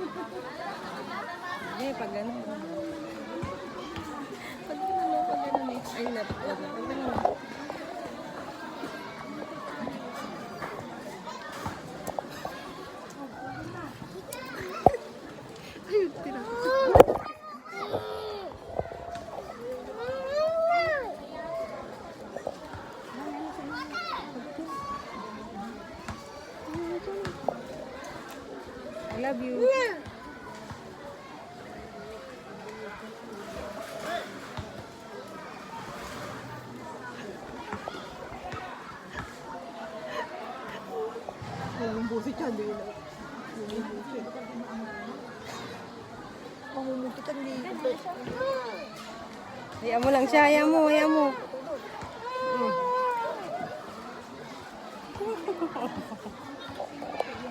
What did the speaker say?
Hindi, pag gano'n. Pag gano'n, pag gano'n eh. Ay, napag. Oh, pag gano'n. Love you. Ang busi. Mahumog kita dito. Hayaan mo lang siya, hayaan mo, hayaan mo. Mm.